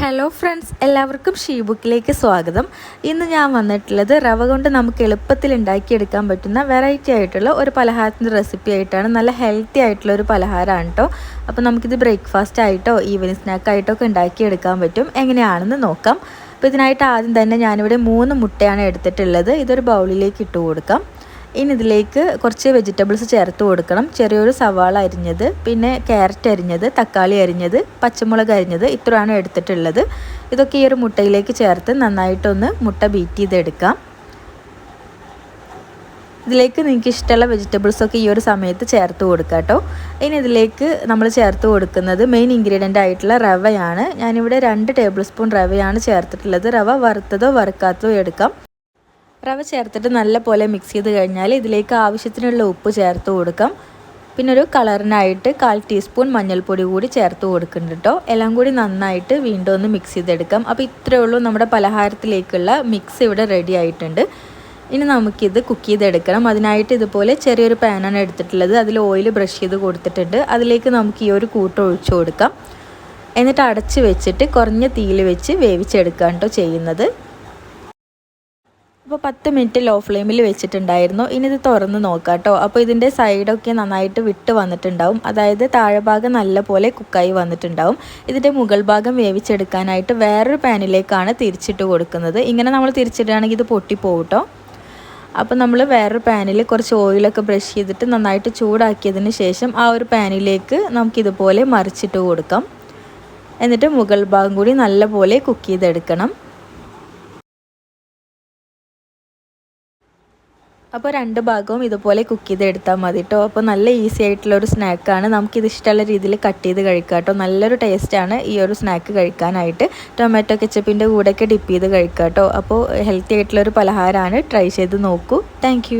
Hello friends എല്ലാവർക്കും she ബുക്കിലേക്ക് സ്വാഗതം. ഇന്ന് ഞാൻ വന്നിട്ടുള്ളത് റവ കൊണ്ട് നമുക്ക് എളുപ്പത്തിൽ ഉണ്ടാക്കിയെടുക്കാൻ പറ്റുന്ന വെറൈറ്റി ആയിട്ടുള്ള ഒരു പലഹാരത്തിന്റെ റെസിപ്പി ആയിട്ടാണ്. നല്ല ഹെൽത്തി ആയിട്ടുള്ള ഒരു പലഹാരമാണ് കേട്ടോ അപ്പോൾ നമുക്കിത് ബ്രേക്ക്ഫാസ്റ്റ് ആയിട്ടോ ഈവനിങ് സ്നാക്ക് ആയിട്ടോ ഒക്കെ ഉണ്ടാക്കിയെടുക്കാൻ പറ്റും. എങ്ങനെയാണെന്ന് നോക്കാം. അപ്പോൾ ഇതിനായിട്ട് ആദ്യം തന്നെ ഞാനിവിടെ മൂന്ന് മുട്ടയാണ് എടുത്തിട്ടുള്ളത്. ഇതൊരു ബൗളിലേക്ക് ഇട്ട് കൊടുക്കാം. ഇനി ഇതിലേക്ക് കുറച്ച് വെജിറ്റബിൾസ് ചേർത്ത് കൊടുക്കണം. ചെറിയൊരു സവാള അരിഞ്ഞത് പിന്നെ ക്യാരറ്റ് അരിഞ്ഞത് തക്കാളി അരിഞ്ഞത് പച്ചമുളക് അരിഞ്ഞത് ഇത്രയാണ് എടുത്തിട്ടുള്ളത്. ഇതൊക്കെ ഈ ഒരു മുട്ടയിലേക്ക് ചേർത്ത് നന്നായിട്ടൊന്ന് മുട്ട ബീറ്റ് ചെയ്തെടുക്കാം. ഇതിലേക്ക് നിങ്ങൾക്ക് ഇഷ്ടമുള്ള വെജിറ്റബിൾസൊക്കെ ഈ ഒരു സമയത്ത് ചേർത്ത് കൊടുക്കുക കേട്ടോ. ഇനി ഇതിലേക്ക് നമ്മൾ ചേർത്ത് കൊടുക്കുന്നത് മെയിൻ ഇൻഗ്രീഡിയന്റ് ആയിട്ടുള്ള റവയാണ്. ഞാനിവിടെ രണ്ട് ടേബിൾ സ്പൂൺ റവയാണ് ചേർത്തിട്ടുള്ളത്. റവ വറുത്തതോ വറുക്കാത്തതോ എടുക്കാം. റവ ചേർത്തിട്ട് നല്ല പോലെ മിക്സ് ചെയ്ത് കഴിഞ്ഞാൽ ഇതിലേക്ക് ആവശ്യത്തിനുള്ള ഉപ്പ് ചേർത്ത് കൊടുക്കാം. പിന്നെ ഒരു കളറിനായിട്ട് കാൽ ടീസ്പൂൺ മഞ്ഞൾപ്പൊടി കൂടി ചേർത്ത് കൊടുക്കുന്നുണ്ട് കേട്ടോ എല്ലാം കൂടി നന്നായിട്ട് വീണ്ടും ഒന്ന് മിക്സ് ചെയ്തെടുക്കാം. അപ്പോൾ ഇത്രയേ ഉള്ളൂ നമ്മുടെ പലഹാരത്തിലേക്കുള്ള മിക്സ് ഇവിടെ റെഡി ആയിട്ടുണ്ട്. ഇനി നമുക്കിത് കുക്ക് ചെയ്തെടുക്കണം. അതിനായിട്ട് ഇതുപോലെ ചെറിയൊരു പാനാണ് എടുത്തിട്ടുള്ളത്. അതിൽ ഓയിൽ ബ്രഷ് ചെയ്ത് കൊടുത്തിട്ടുണ്ട്. അതിലേക്ക് നമുക്ക് ഈ ഒരു കൂട്ട് ഒഴിച്ചു കൊടുക്കാം. എന്നിട്ട് അടച്ച് വെച്ചിട്ട് കുറഞ്ഞ തീയിൽ വെച്ച് വേവിച്ചെടുക്കാം കേട്ടോ ചെയ്യുന്നത്. അപ്പോൾ പത്ത് മിനിറ്റ് ലോ ഫ്ലെയിമിൽ വെച്ചിട്ടുണ്ടായിരുന്നു. ഇനി ഇത് തുറന്ന് നോക്കാം കേട്ടോ അപ്പോൾ ഇതിന്റെ സൈഡൊക്കെ നന്നായിട്ട് വിട്ട് വന്നിട്ടുണ്ടാവും. അതായത് താഴെഭാഗം നല്ലപോലെ കുക്കായി വന്നിട്ടുണ്ടാവും. ഇതിന്റെ മുകൾ ഭാഗം വേവിച്ചെടുക്കാനായിട്ട് വേറൊരു പാനിലേക്കാണ് തിരിച്ചിട്ട് കൊടുക്കുന്നത്. ഇങ്ങനെ നമ്മൾ തിരിച്ചിടുകയാണെങ്കിൽ ഇത് പൊട്ടിപ്പോകും കേട്ടോ അപ്പോൾ നമ്മൾ വേറൊരു പാനിൽ കുറച്ച് ഓയിലൊക്കെ ബ്രഷ് ചെയ്തിട്ട് നന്നായിട്ട് ചൂടാക്കിയതിന് ശേഷം ആ ഒരു പാനിലേക്ക് നമുക്കിതുപോലെ മറിച്ചിട്ട് കൊടുക്കാം. എന്നിട്ട് മുകൾ ഭാഗം കൂടി നല്ലപോലെ കുക്ക് ചെയ്തെടുക്കണം. അപ്പോൾ രണ്ട് ഭാഗവും ഇതുപോലെ കുക്ക് ചെയ്ത് എടുത്താൽ മതി കേട്ടോ അപ്പോൾ നല്ല ഈസി ആയിട്ടുള്ള ഒരു സ്നാക്കാണ്. നമുക്കിത് ഇഷ്ടമുള്ള രീതിയിൽ കട്ട് ചെയ്ത് കഴിക്കുക കേട്ടോ നല്ലൊരു ടേസ്റ്റാണ് ഈ ഒരു സ്നാക്ക് കഴിക്കാനായിട്ട്. ടൊമാറ്റോ കെച്ചപ്പിന്റെ കൂടെയൊക്കെ ഡിപ്പ് ചെയ്ത് കഴിക്കുക കേട്ടോ അപ്പോൾ ഹെൽത്തി ആയിട്ടുള്ളൊരു പലഹാരമാണ്. ട്രൈ ചെയ്ത് നോക്കൂ. താങ്ക്